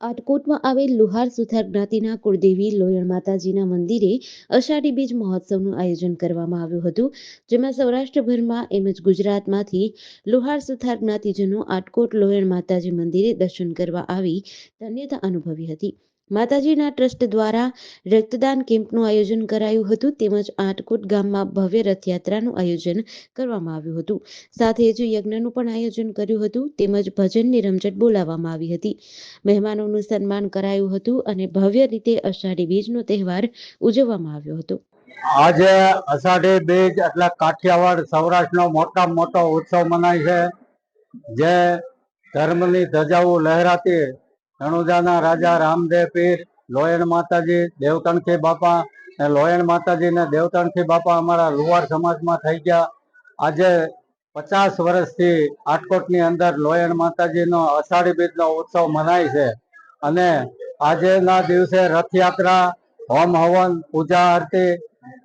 આટકોટમાં આવેલ લુહાર સુથાર જ્ઞાતિના કુળદેવી લોયણ માતાજીના મંદિરે અષાઢી બીજ મહોત્સવનું આયોજન કરવામાં આવ્યું હતું, જેમાં સૌરાષ્ટ્રભરમાં એમ જ ગુજરાતમાંથી લુહાર સુથાર જ્ઞાતિજનો આટકોટ લોયણ માતાજી મંદિરે દર્શન કરવા આવી ધન્યતા અનુભવી હતી. માતાજીના ટ્રસ્ટ દ્વારા રક્તદાન કેમ્પનું આયોજન કરાયું હતું. તેમજ આટકોટ ગામમાં ભવ્ય રથયાત્રાનું આયોજન કરવામાં આવ્યું હતું. સાથે જ યજ્ઞનું પણ આયોજન કર્યું હતું. તેમજ ભજનની રમઝટ બોલાવવામાં આવી હતી. મહેમાનોનું સન્માન કરાયું હતું અને ભવ્ય રીતે અષાઢી બીજનો તહેવાર ઉજવવામાં આવ્યો હતો. આજે અષાઢી બીજ એટલે કાઠિયાવાડ સૌરાષ્ટ્રનો મોટામાં મોટો ઉત્સવ મનાય છે. જે ધર્મની ધજાઓ લહેરાતી રણુજાના રાજા રામદેવ પીર, લોયણ માતાજી, દેવતણખી બાપા લોયણ માતાજી ને દેવતણખી બાપા અમારા લુહાર સમાજમાં થઈ ગયા. આજે પચાસ વર્ષથી આટકોટની અંદર લોયણ માતાજીનો અષાઢી બીજનો ઉત્સવ મનાય છે. અને આજેના દિવસે રથયાત્રા, હોમ હવન, પૂજા આરતી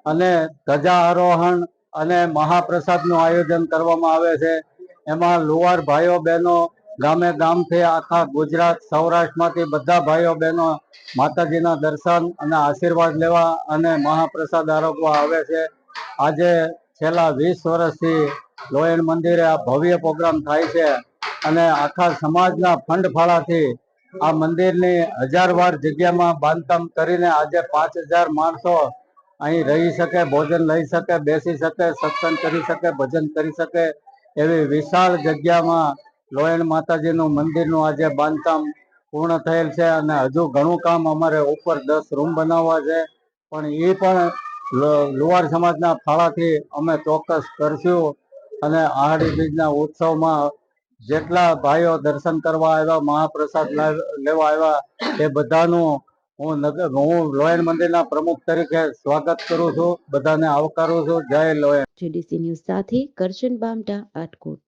અને ધજા આરોહણ અને મહાપ્રસાદનું આયોજન કરવામાં આવે છે. એમાં લુહાર ભાઈઓ બહેનો ગામે ગામથી આખા ગુજરાત, સૌરાષ્ટ્રમાંથી બધા ભાઈઓ, બહેનો માતાજીના દર્શન અને આશીર્વાદ લેવા અને મહાપ્રસાદ આરોગવા આવે છે. આજે છેલ્લા વીસ વર્ષથી લોયણ મંદિરે આ ભવ્ય પ્રોગ્રામ થાય છે અને આખા સમાજના ફંડ ફાળાથી આ મંદિરની હજાર વાર જગ્યામાં બાંધકામ કરીને આજે પાંચ હજાર માણસો અહીં રહી શકે, ભોજન લઈ શકે, બેસી શકે, સત્સંગ કરી શકે, ભજન કરી શકે એવી વિશાળ જગ્યામાં લોયણ માતાજીનું મંદિરનું આજે બાંધકામ પૂર્ણ થયેલ છે અને હજુ ઘણું કામ અમારે ઉપર દસ રૂમ બનાવવા છે. પણ એ પણ લુવાર સમાજના ફાળાથી અમે ચોક્કસ કરશું અને આહાડી બીજના ઉત્સવમાં જેટલા ભાઈઓ દર્શન કરવા આવ્યા, મહાપ્રસાદ લાવ- આવ્યા, એ બધાનું હું નગર હું લોયન મંદિરના પ્રમુખ તરીકે સ્વાગત કરું છું. બધાને આવકારું છું. જય લોયન જીડીસી ન્યૂઝ સાથે કરશન બામટા આટકોટ.